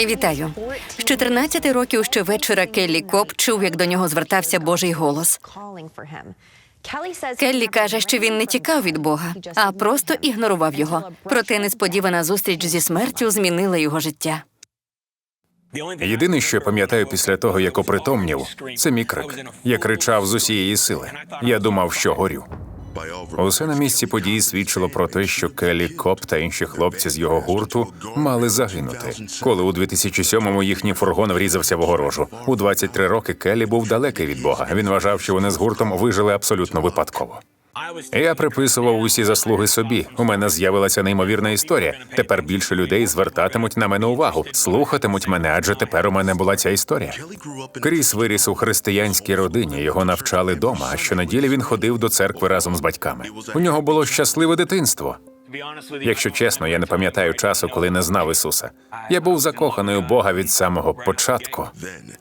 Вітаю. З 14 років щовечора Келлі Коп чув, як до нього звертався Божий голос. Келлі каже, що він не тікав від Бога, а просто ігнорував його. Проте несподівана зустріч зі смертю змінила його життя. Єдине, що я пам'ятаю після того, як опритомнів, це мій крик. Я кричав з усієї сили. Я думав, що горю. Усе на місці події свідчило про те, що Келлі Коп та інші хлопці з його гурту мали загинути. Коли у 2007-му їхній фургон врізався в огорожу. У 23 роки Келлі був далекий від Бога. Він вважав, що вони з гуртом вижили абсолютно випадково. Я приписував усі заслуги собі. У мене з'явилася неймовірна історія. Тепер більше людей звертатимуть на мене увагу, слухатимуть мене, адже тепер у мене була ця історія. Кріс виріс у християнській родині. Його навчали дома. А щонеділі він ходив до церкви разом з батьками. У нього було щасливе дитинство. Якщо чесно, я не пам'ятаю часу, коли не знав Ісуса. Я був закоханий у Бога від самого початку.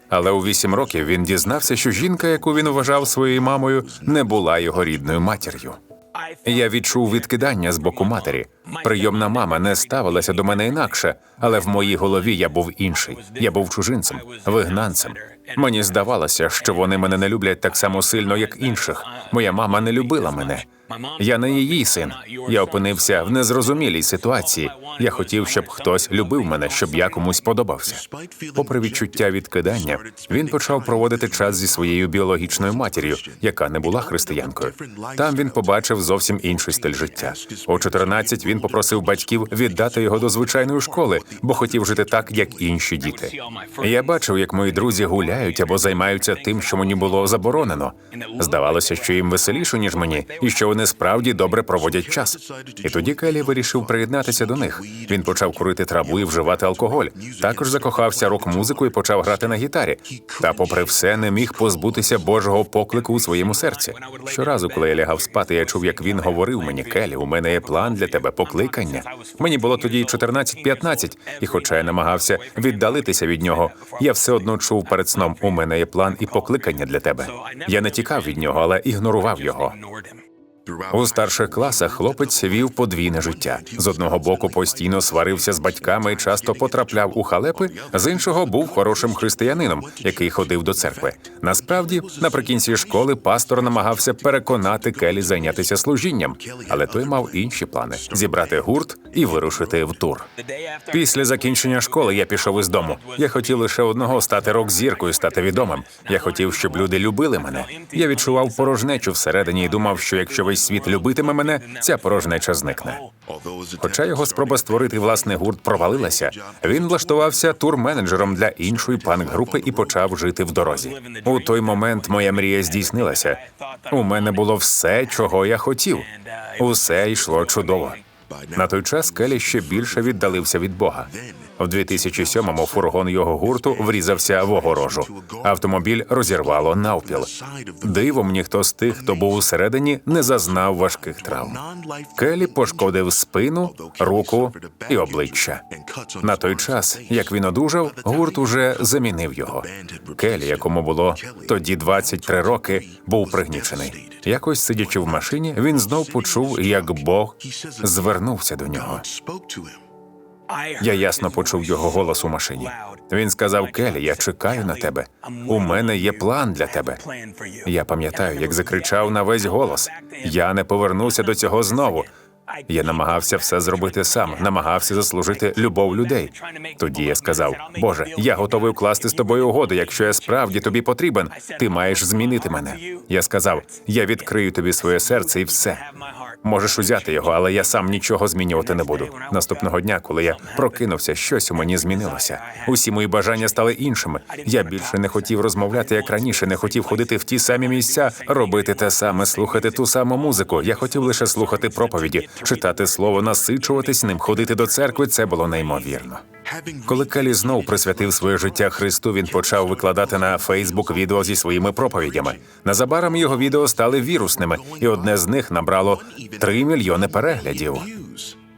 Але у вісім років він дізнався, що жінка, яку він вважав своєю мамою, не була його рідною матір'ю. Я відчув відкидання з боку матері. Прийомна мама не ставилася до мене інакше, але в моїй голові я був інший. Я був чужинцем, вигнанцем. Мені здавалося, що вони мене не люблять так само сильно, як інших. Моя мама не любила мене. Я не її син. Я опинився в незрозумілій ситуації. Я хотів, щоб хтось любив мене, щоб я комусь подобався. Попри відчуття відкидання, він почав проводити час зі своєю біологічною матір'ю, яка не була християнкою. Там він побачив зовсім інший стиль життя. У 14 він попросив батьків віддати його до звичайної школи, бо хотів жити так, як інші діти. Я бачив, як мої друзі гуляють або займаються тим, що мені було заборонено. Здавалося, що їм веселіше, ніж мені, і що вони справді добре проводять час. І тоді Келі вирішив приєднатися до них. Він почав курити траву і вживати алкоголь. Також закохався рок-музику і почав грати на гітарі. Та, попри все, не міг позбутися Божого поклику у своєму серці. Щоразу, коли я лягав спати, я чув, як він говорив мені: Келі, у мене є план для тебе, покликання. Мені було тоді 14-15, і хоча я намагався віддалитися від нього, я все одно чув перед сном: у мене є план і покликання для тебе. Я не тікав від нього, але ігнорував його. У старших класах хлопець вів подвійне життя. З одного боку постійно сварився з батьками і часто потрапляв у халепи, з іншого був хорошим християнином, який ходив до церкви. Насправді, наприкінці школи пастор намагався переконати Келі зайнятися служінням, але той мав інші плани зібрати гурт і вирушити в тур. Після закінчення школи я пішов із дому. Я хотів лише одного стати рок-зіркою, стати відомим. Я хотів, щоб люди любили мене. Я відчував порожнечу всередині і думав, що якщо весь світ любитиме мене, ця порожнеча зникне. Хоча його спроба створити власний гурт провалилася, він влаштувався тур-менеджером для іншої панк-групи і почав жити в дорозі. У той момент моя мрія здійснилася. У мене було все, чого я хотів. Усе йшло чудово. На той час Келі ще більше віддалився від Бога. В 2007-му фургон його гурту врізався в огорожу. Автомобіль розірвало навпіл. Дивом ніхто з тих, хто був усередині, не зазнав важких травм. Келі пошкодив спину, руку і обличчя. На той час, як він одужав, гурт уже замінив його. Келі, якому було тоді 23 роки, був пригнічений. Якось сидячи в машині, він знов почув, як Бог звернувся до нього. Я ясно почув його голос у машині. Він сказав: Келі, я чекаю на тебе. У мене є план для тебе. Я пам'ятаю, як закричав на весь голос. Я не повернуся до цього знову. Я намагався все зробити сам, намагався заслужити любов людей. Тоді я сказав: Боже, я готовий укласти з тобою угоду. Якщо я справді тобі потрібен, ти маєш змінити мене. Я сказав: я відкрию тобі своє серце і все. Можеш узяти його, але я сам нічого змінювати не буду. Наступного дня, коли я прокинувся, щось у мені змінилося. Усі мої бажання стали іншими. Я більше не хотів розмовляти як раніше, не хотів ходити в ті самі місця, робити те саме, слухати ту саму музику. Я хотів лише слухати проповіді, читати слово, насичуватись ним, ходити до церкви. Це було неймовірно. Коли Келі знов присвятив своє життя Христу, він почав викладати на Фейсбук відео зі своїми проповідями. Незабаром його відео стали вірусними, і одне з них набрало 3 мільйони переглядів.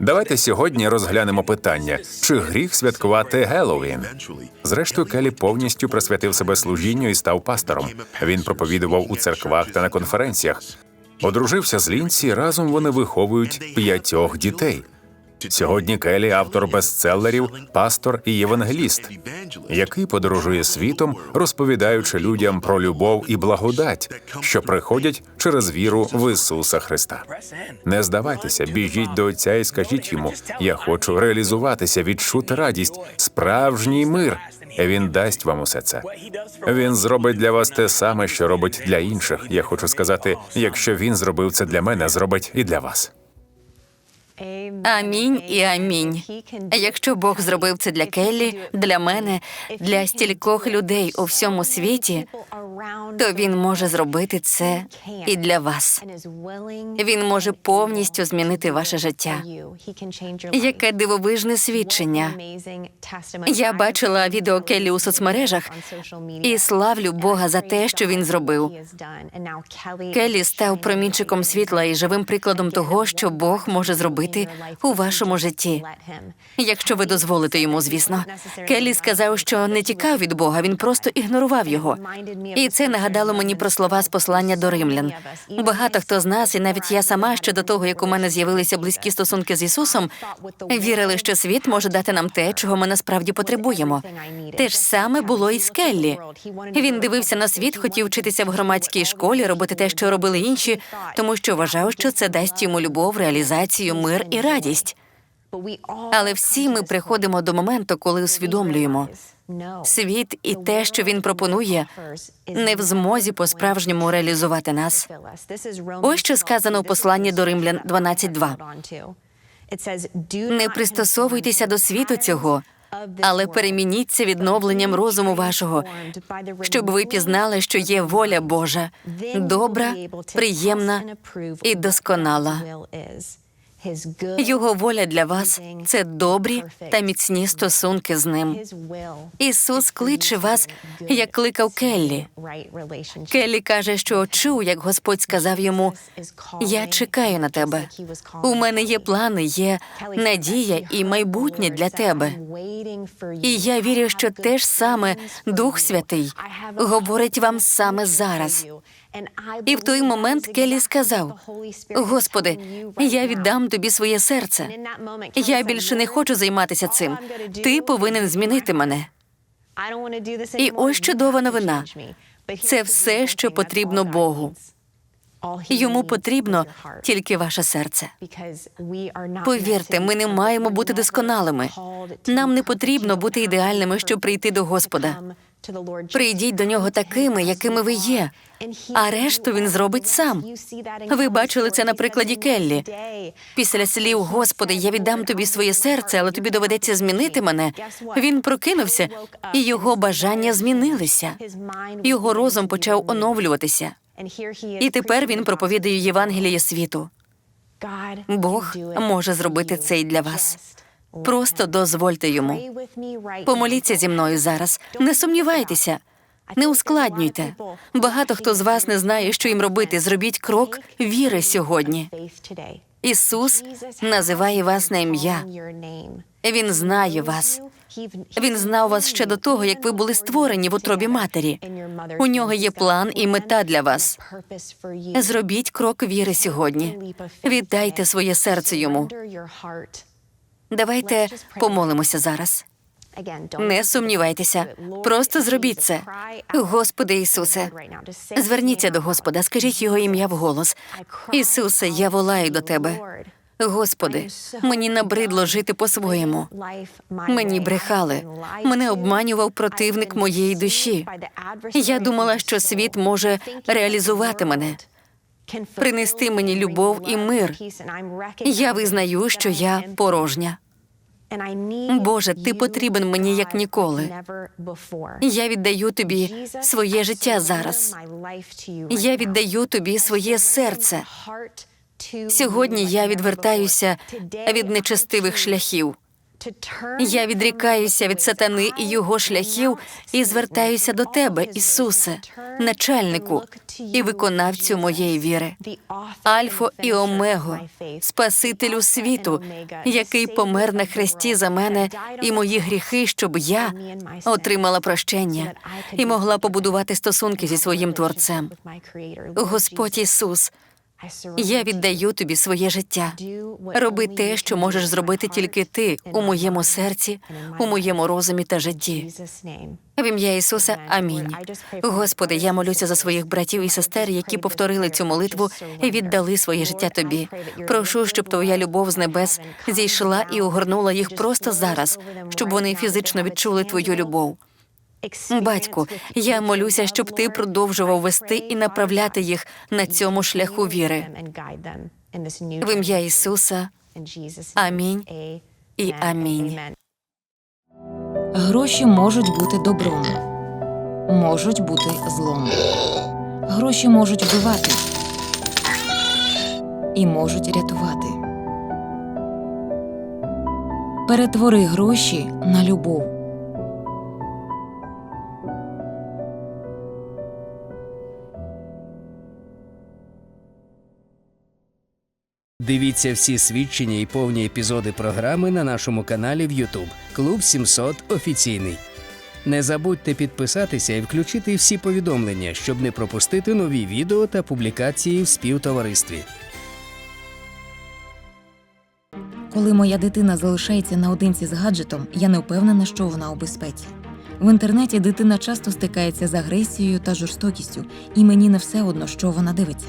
Давайте сьогодні розглянемо питання: чи гріх святкувати Геловін? Зрештою, Келі повністю присвятив себе служінню і став пастором. Він проповідував у церквах та на конференціях. Одружився з Лінці, разом вони виховують п'ятьох дітей. Сьогодні Келі автор бестселерів, пастор і євангеліст, який подорожує світом, розповідаючи людям про любов і благодать, що приходять через віру в Ісуса Христа. Не здавайтеся, біжіть до Отця і скажіть йому: я хочу реалізуватися, відчути радість, справжній мир. Він дасть вам усе це. Він зробить для вас те саме, що робить для інших. Я хочу сказати, якщо він зробив це для мене, зробить і для вас. Амінь і амінь. Якщо Бог зробив це для Келлі, для мене, для стількох людей у всьому світі, то він може зробити це і для вас. Він може повністю змінити ваше життя. Яке дивовижне свідчення. Я бачила відео Келлі у соцмережах і славлю Бога за те, що він зробив. Келлі став промінчиком світла і живим прикладом того, що Бог може зробити у вашому житті. Якщо ви дозволите йому, звісно. Келлі сказав, що не тікав від Бога, він просто ігнорував його. І це нагадало мені про слова з послання до римлян. Багато хто з нас, і навіть я сама, ще до того, як у мене з'явилися близькі стосунки з Ісусом, вірили, що світ може дати нам те, чого ми насправді потребуємо. Те ж саме було і з Келлі. Він дивився на світ, хотів вчитися в громадській школі, робити те, що робили інші, тому що вважав, що це дасть йому любов, реалізацію, мир і радість. Але всі ми приходимо до моменту, коли усвідомлюємо, світ і те, що він пропонує, не в змозі по-справжньому реалізувати нас. Ось що сказано у посланні до римлян 12.2. Не пристосовуйтеся до світу цього, але перемініться відновленням розуму вашого, щоб ви пізнали, що є воля Божа, добра, приємна і досконала. Його воля для вас це добрі та міцні стосунки з ним. Ісус кличе вас, як кликав Келлі. Келлі каже, що чув, як Господь сказав йому: Я чекаю на тебе. У мене є плани, є надія і майбутнє для тебе. І я вірю, що те ж саме Дух Святий говорить вам саме зараз. І в той момент Келлі сказав: Господи, я віддам тобі своє серце. Я більше не хочу займатися цим. Ти повинен змінити мене. І ось чудова новина. Це все, що потрібно Богу. Йому потрібно тільки ваше серце. Повірте, ми не маємо бути досконалими. Нам не потрібно бути ідеальними, щоб прийти до Господа. Прийдіть до нього такими, якими ви є, а решту він зробить сам. Ви бачили це на прикладі Келлі. Після слів Господи, я віддам тобі своє серце, але тобі доведеться змінити мене. Він прокинувся, і його бажання змінилися. Його розум почав оновлюватися. І тепер він проповідує Євангеліє світу. Бог може зробити це і для вас. Просто дозвольте йому. Помоліться зі мною зараз. Не сумнівайтеся, не ускладнюйте. Багато хто з вас не знає, що їм робити. Зробіть крок віри сьогодні. Ісус називає вас на ім'я. Він знає вас. Він знав вас ще до того, як ви були створені в утробі матері. У нього є план і мета для вас. Зробіть крок віри сьогодні. Віддайте своє серце йому. Давайте помолимося зараз. Не сумнівайтеся, просто зробіть це. Господи Ісусе, зверніться до Господа, скажіть його ім'я вголос. Ісусе, я волаю до тебе. Господи, мені набридло жити по-своєму. Мені брехали. Мене обманював противник моєї душі. Я думала, що світ може реалізувати мене, принести мені любов і мир. Я визнаю, що я порожня. Боже, ти потрібен мені як ніколи. Я віддаю тобі своє життя зараз. Я віддаю тобі своє серце. Сьогодні я відвертаюся від нечестивих шляхів. Я відрікаюся від сатани і його шляхів і звертаюся до тебе, Ісусе, начальнику і виконавцю моєї віри, Альфо і Омего, Спасителю світу, який помер на хресті за мене і мої гріхи, щоб я отримала прощення і могла побудувати стосунки зі своїм творцем. Господь Ісус, Я віддаю тобі своє життя. Роби те, що можеш зробити тільки ти у моєму серці, у моєму розумі та житті. В ім'я Ісуса, амінь. Господи, я молюся за своїх братів і сестер, які повторили цю молитву і віддали своє життя тобі. Прошу, щоб твоя любов з небес зійшла і огорнула їх просто зараз, щоб вони фізично відчули твою любов. Батьку, я молюся, щоб ти продовжував вести і направляти їх на цьому шляху віри. В ім'я Ісуса. Амінь і амінь. Гроші можуть бути добром, можуть бути злом. Гроші можуть вбивати і можуть рятувати. Перетвори гроші на любов. Дивіться всі свідчення і повні епізоди програми на нашому каналі в YouTube Клуб 700 офіційний. Не забудьте підписатися і включити всі повідомлення, щоб не пропустити нові відео та публікації в співтоваристві. Коли моя дитина залишається наодинці з гаджетом, я не впевнена, що вона у безпеці. В інтернеті дитина часто стикається з агресією та жорстокістю, і мені не все одно, що вона дивиться.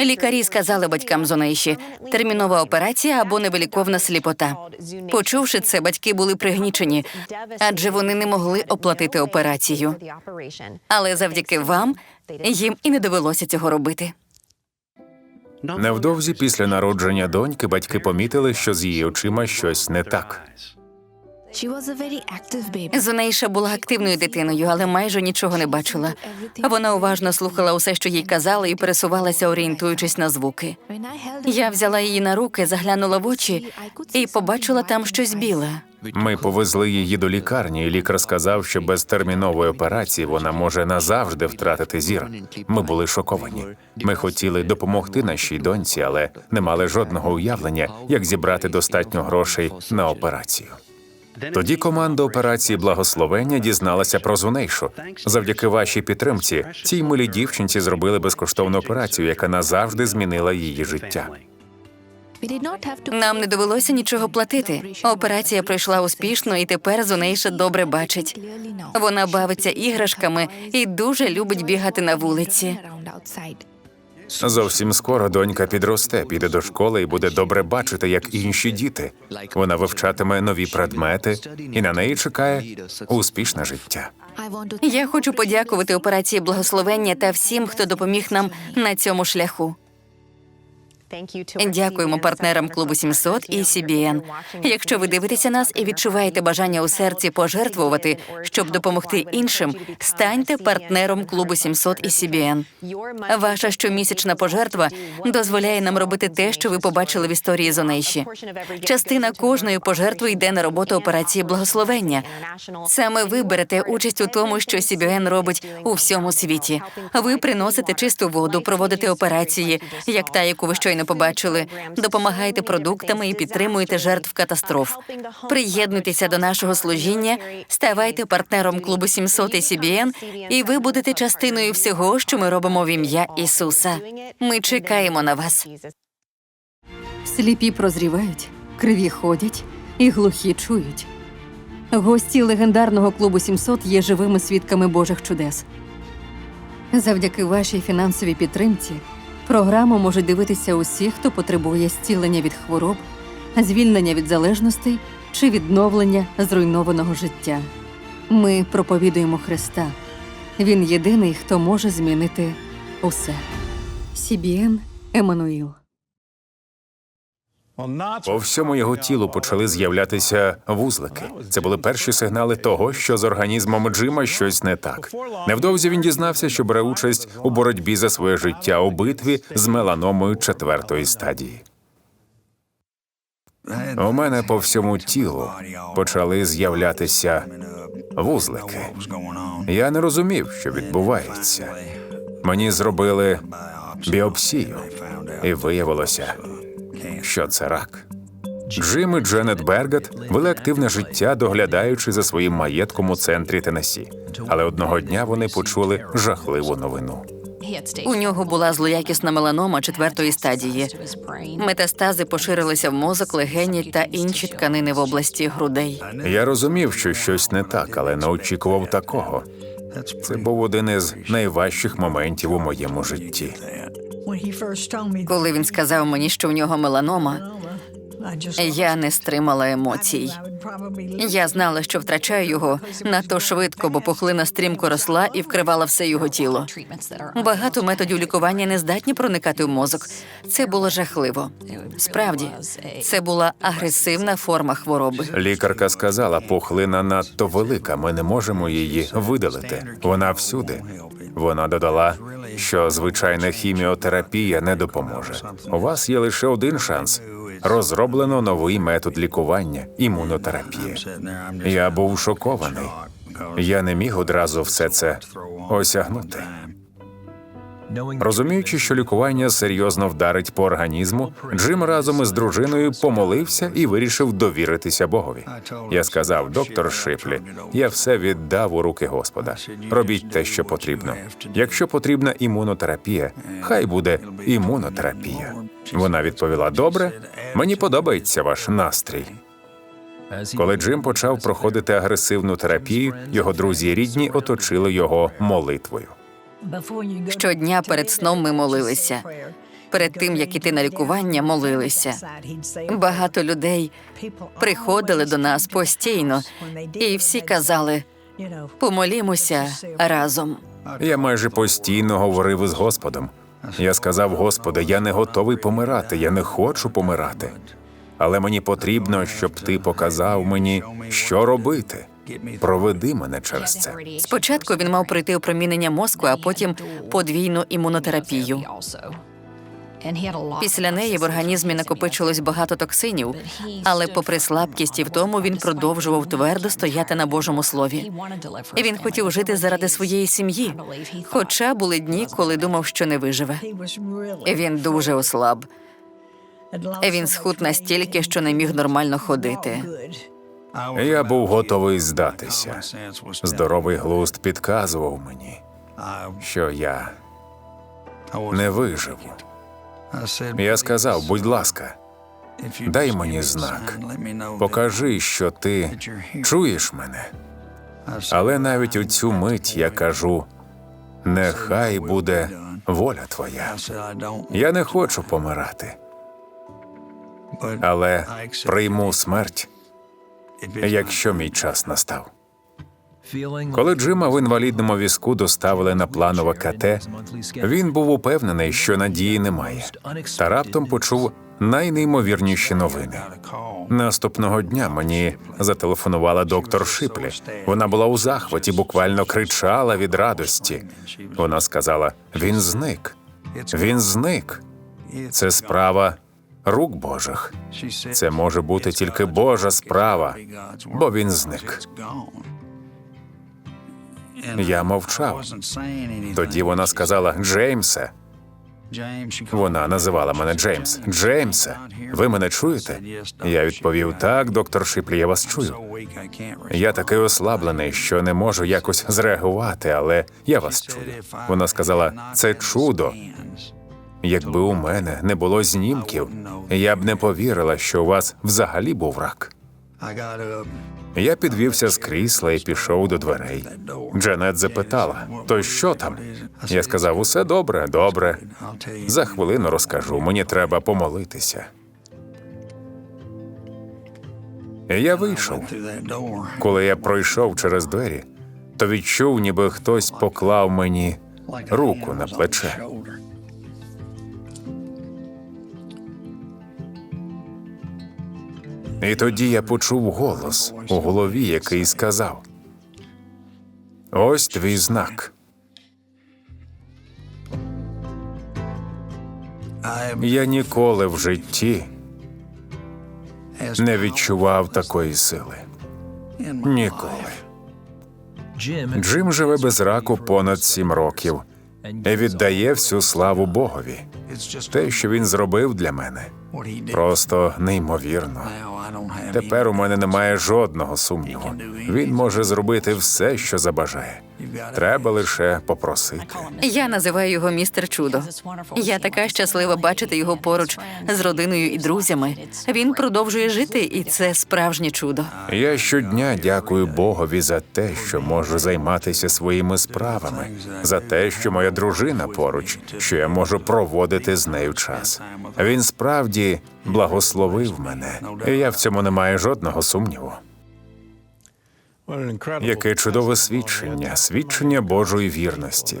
Лікарі сказали батькам Зонейші термінова операція або невиліковна сліпота. Почувши це, батьки були пригнічені, адже вони не могли оплатити операцію. Але завдяки вам їм і не довелося цього робити. Невдовзі після народження доньки батьки помітили, що з її очима щось не так. Зонейша була активною дитиною, але майже нічого не бачила. Вона уважно слухала усе, що їй казали, і пересувалася, орієнтуючись на звуки. Я взяла її на руки, заглянула в очі і побачила там щось біле. Ми повезли її до лікарні, і лікар сказав, що без термінової операції вона може назавжди втратити зір. Ми були шоковані. Ми хотіли допомогти нашій доньці, але не мали жодного уявлення, як зібрати достатньо грошей на операцію. Тоді команда операції благословення дізналася про Зунейшу. Завдяки вашій підтримці цій милій дівчинці зробили безкоштовну операцію, яка назавжди змінила її життя. Нам не довелося нічого платити. Операція пройшла успішно, і тепер Зонейша добре бачить. Вона бавиться іграшками і дуже любить бігати на вулиці. Зовсім скоро донька підросте, піде до школи і буде добре бачити, як інші діти. Вона вивчатиме нові предмети, і на неї чекає успішне життя. Я хочу подякувати операції благословення та всім, хто допоміг нам на цьому шляху. Дякуємо партнерам клубу 700 і CBN. Якщо ви дивитеся нас і відчуваєте бажання у серці пожертвувати, щоб допомогти іншим, станьте партнером клубу 700 і CBN. Ваша щомісячна пожертва дозволяє нам робити те, що ви побачили в історії Зонейші. Частина кожної пожертви йде на роботу операції благословення. Саме ви берете участь у тому, що CBN робить у всьому світі. Ви приносите чисту воду, проводите операції, як та, яку ви щойно побачили, допомагаєте продуктами і підтримуєте жертв катастроф. Приєднуйтеся до нашого служіння, ставайте партнером клубу 700 і CBN, і ви будете частиною всього, що ми робимо в ім'я Ісуса. Ми чекаємо на вас. Сліпі прозрівають, криві ходять і глухі чують. Гості легендарного клубу 700 є живими свідками Божих чудес. Завдяки вашій фінансовій підтримці програму можуть дивитися усі, хто потребує зцілення від хвороб, звільнення від залежностей чи відновлення зруйнованого життя. Ми проповідуємо Христа. Він єдиний, хто може змінити усе. Сібіен Еммануїл. По всьому його тілу почали з'являтися вузлики. Це були перші сигнали того, що з організмом Джима щось не так. Невдовзі він дізнався, що бере участь у боротьбі за своє життя у битві з меланомою четвертої стадії. У мене по всьому тілу почали з'являтися вузлики. Я не розумів, що відбувається. Мені зробили біопсію, і виявилося, що це рак. Джим і Дженет Бергет вели активне життя, доглядаючи за своїм маєтком у центрі Теннессі. Але одного дня вони почули жахливу новину. У нього була злоякісна меланома четвертої стадії. Метастази поширилися в мозок, легені та інші тканини в області грудей. Я розумів, що щось не так, але не очікував такого. Це був один із найважчих моментів у моєму житті. Коли він сказав мені, що в нього меланома, я не стримала емоцій. Я знала, що втрачаю його надто швидко, бо пухлина стрімко росла і вкривала все його тіло. Багато методів лікування не здатні проникати в мозок. Це було жахливо. Справді, це була агресивна форма хвороби. Лікарка сказала, пухлина надто велика, ми не можемо її видалити. Вона всюди. Вона додала, що звичайна хіміотерапія не допоможе. У вас є лише один шанс. Розроблено новий метод лікування імунотерапії. Я був шокований. Я не міг одразу все це осягнути. Розуміючи, що лікування серйозно вдарить по організму, Джим разом із дружиною помолився і вирішив довіритися Богові. Я сказав, доктор Шиплі, я все віддав у руки Господа. Робіть те, що потрібно. Якщо потрібна імунотерапія, хай буде імунотерапія. Вона відповіла: добре, мені подобається ваш настрій. Коли Джим почав проходити агресивну терапію, його друзі рідні оточили його молитвою. Щодня перед сном ми молилися. Перед тим як іти на лікування, молилися. Багато людей приходили до нас постійно, і всі казали: помолімося разом. Я майже постійно говорив із Господом. Я сказав, Господи, я не готовий помирати, я не хочу помирати. Але мені потрібно, щоб ти показав мені, що робити. Проведи мене через це. Спочатку він мав пройти опромінення мозку, а потім подвійну імунотерапію. Після неї в організмі накопичилось багато токсинів, але, попри слабкість і втому, він продовжував твердо стояти на Божому слові. Він хотів жити заради своєї сім'ї. Хоча були дні, коли думав, що не виживе. Він дуже ослаб. Він схуд настільки, що не міг нормально ходити. Я був готовий здатися. Здоровий глузд підказував мені, що я не виживу. Я сказав, будь ласка, дай мені знак. покажи, що ти чуєш мене. Але навіть у цю мить я кажу: нехай буде воля твоя. Я не хочу помирати, але прийму смерть, якщо мій час настав. Коли Джима в інвалідному візку доставили на планове КТ, він був упевнений, що надії немає, та раптом почув найнеймовірніші новини. Наступного дня мені зателефонувала доктор Шиплі. Вона була у захваті, буквально кричала від радості. Вона сказала: він зник, він зник. Це справа рук Божих. Це може бути тільки Божа справа, бо він зник. Я мовчав. Тоді вона сказала: Джеймсе. Вона називала мене Джеймс. Джеймсе, ви мене чуєте? Я відповів: так, доктор Шиплі, я вас чую. Я такий ослаблений, що не можу якось зреагувати, але я вас чую. Вона сказала: це чудо. Якби у мене не було знімків, я б не повірила, що у вас взагалі був рак. Я підвівся з крісла і пішов до дверей. Джанет запитала: то що там? Я сказав: усе добре, добре. За хвилину розкажу, мені треба помолитися. Я вийшов. Коли я пройшов через двері, то відчув, ніби хтось поклав мені руку на плече. І тоді я почув голос у голові, який сказав: Ось твій знак. Я ніколи в житті не відчував такої сили. Ніколи. Джим живе без раку понад сім років і віддає всю славу Богові. Те, що він зробив для мене, просто неймовірно. Тепер у мене немає жодного сумніву. Він може зробити все, що забажає. Треба лише попросити. Я називаю його містер Чудо. Я така щаслива бачити його поруч з родиною і друзями. Він продовжує жити, і це справжнє чудо. Я щодня дякую Богові за те, що можу займатися своїми справами, за те, що моя дружина поруч, що я можу проводити з нею час. Він справді благословив мене, і я в цьому не маю жодного сумніву. Яке чудове свідчення, свідчення Божої вірності.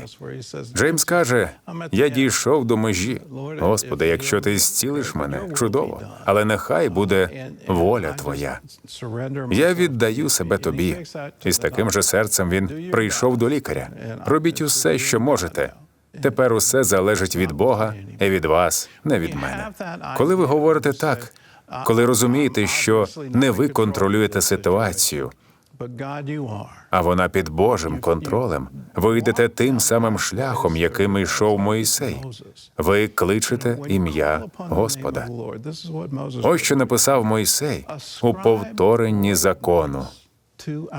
Джеймс каже: я дійшов до межі. Господи, якщо ти зцілиш мене, чудово, але нехай буде воля твоя. Я віддаю себе тобі. І з таким же серцем він прийшов до лікаря. Робіть усе, що можете. Тепер усе залежить від Бога і від вас, не від мене. Коли ви говорите так, коли розумієте, що не ви контролюєте ситуацію, а вона під Божим контролем. Ви йдете тим самим шляхом, яким йшов Моїсей. Ви кличете ім'я Господа. Ось що написав Мойсей у повторенні закону.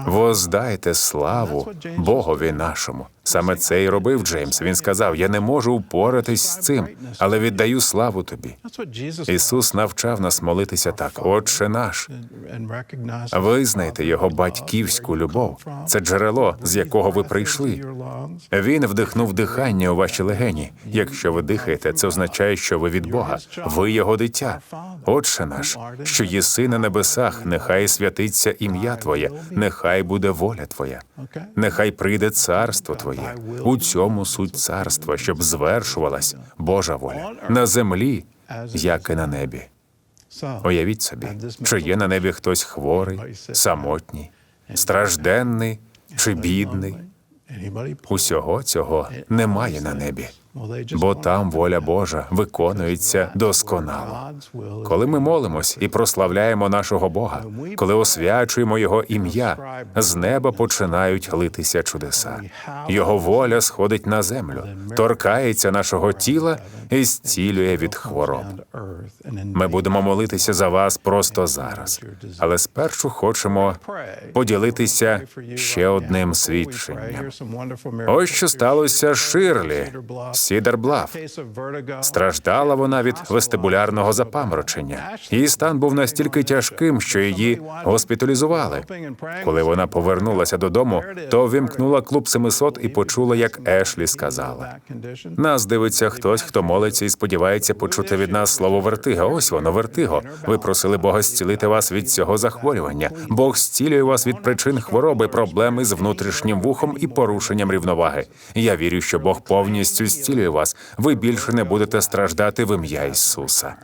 Воздайте славу Богові нашому. Саме це і робив Джеймс. Він сказав: Я не можу впоратись з цим, але віддаю славу тобі. Ісус навчав нас молитися так: Отче наш. Визнайте його батьківську любов. Це джерело, з якого ви прийшли. Він вдихнув дихання у ваші легені. Якщо ви дихаєте, це означає, що ви від Бога. Ви його дитя. Отче наш, що єси на небесах, нехай святиться ім'я Твоє, нехай буде воля Твоя, нехай прийде царство Твоє. У цьому суть царства, щоб звершувалась Божа воля на землі, як і на небі. Уявіть собі, чи є на небі хтось хворий, самотній, стражденний чи бідний. Усього цього немає на небі, бо там воля Божа виконується досконало. Коли ми молимось і прославляємо нашого Бога, коли освячуємо Його ім'я, з неба починають литися чудеса. Його воля сходить на землю, торкається нашого тіла і зцілює від хвороб. Ми будемо молитися за вас просто зараз, але спершу хочемо поділитися ще одним свідченням. Ось що сталося Ширлі, Сідерблаф. Страждала вона від вестибулярного запаморочення. Її стан був настільки тяжким, що її госпіталізували. Коли вона повернулася додому, то вимкнула клуб 700 і почула, як Ешлі сказала. Нас дивиться хтось, хто молиться і сподівається почути від нас слово вертига. Ось воно, вертиго. Ви просили Бога зцілити вас від цього захворювання. Бог зцілює вас від причин хвороби, проблеми з внутрішнім вухом і порушенням рівноваги. Я вірю, що Бог повністю зцілює вас. Ви більше не будете страждати в ім'я Ісуса.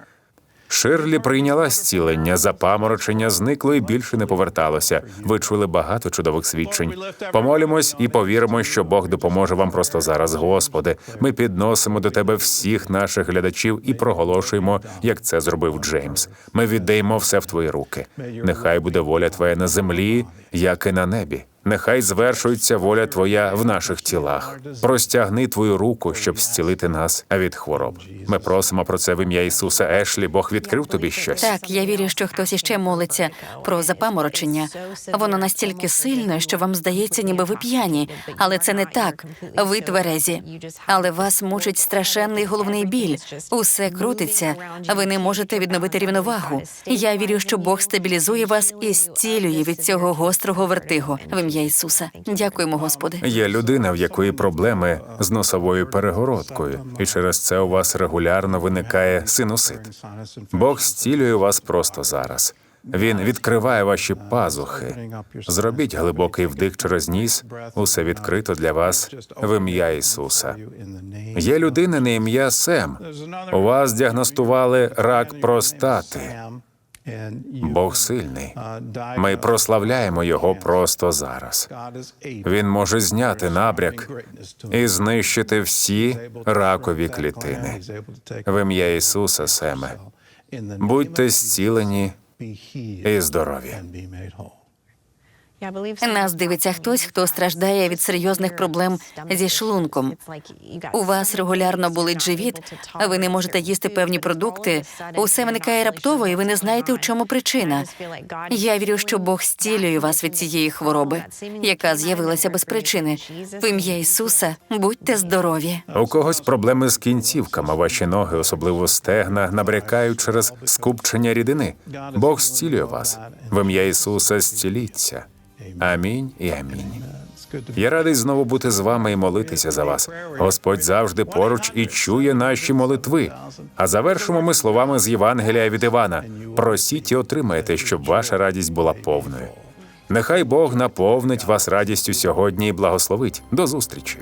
Ширлі прийняла зцілення, запаморочення зникло і більше не поверталося. Ви чули багато чудових свідчень. Помолімось і повіримо, що Бог допоможе вам просто зараз, Господи. Ми підносимо до Тебе всіх наших глядачів і проголошуємо, як це зробив Джеймс. Ми віддаємо все в Твої руки. Нехай буде воля Твоя на землі, як і на небі. Нехай звершується воля Твоя в наших тілах. Простягни Твою руку, щоб зцілити нас від хвороб. Ми просимо про це в ім'я Ісуса Ешлі. Бог відкрив тобі щось. Так, я вірю, що хтось іще молиться про запаморочення. Воно настільки сильне, що вам здається, ніби ви п'яні, але це не так. Ви тверезі. Але вас мучить страшенний головний біль. Усе крутиться. Ви не можете відновити рівновагу. Я вірю, що Бог стабілізує вас і зцілює від цього гострого вертигу. В ім'я Ісуса. Дякуємо, Господи. Є людина, в якої проблеми з носовою перегородкою, і через це у вас регулярно виникає синусит. Бог зцілює вас просто зараз. Він відкриває ваші пазухи. Зробіть глибокий вдих через ніс. Усе відкрито для вас в ім'я Ісуса. Є людина на ім'я Сем. У вас діагностували рак простати. Бог сильний. Ми прославляємо його просто зараз. Він може зняти набряк і знищити всі ракові клітини. В ім'я Ісуса, Семе, будьте зцілені і здорові. Нас дивиться хтось, хто страждає від серйозних проблем зі шлунком. У вас регулярно болить живіт, а ви не можете їсти певні продукти. Усе виникає раптово, і ви не знаєте, у чому причина. Я вірю, що Бог зцілює вас від цієї хвороби, яка з'явилася без причини. В ім'я Ісуса будьте здорові. У когось проблеми з кінцівками, ваші ноги, особливо стегна, набрякають через скупчення рідини. Бог зцілює вас. В ім'я Ісуса зціліться. Амінь і амінь. Я радий знову бути з вами і молитися за вас. Господь завжди поруч і чує наші молитви. А завершимо ми словами з Євангелія від Івана: просіть і отримайте, щоб ваша радість була повною. Нехай Бог наповнить вас радістю сьогодні і благословить. До зустрічі.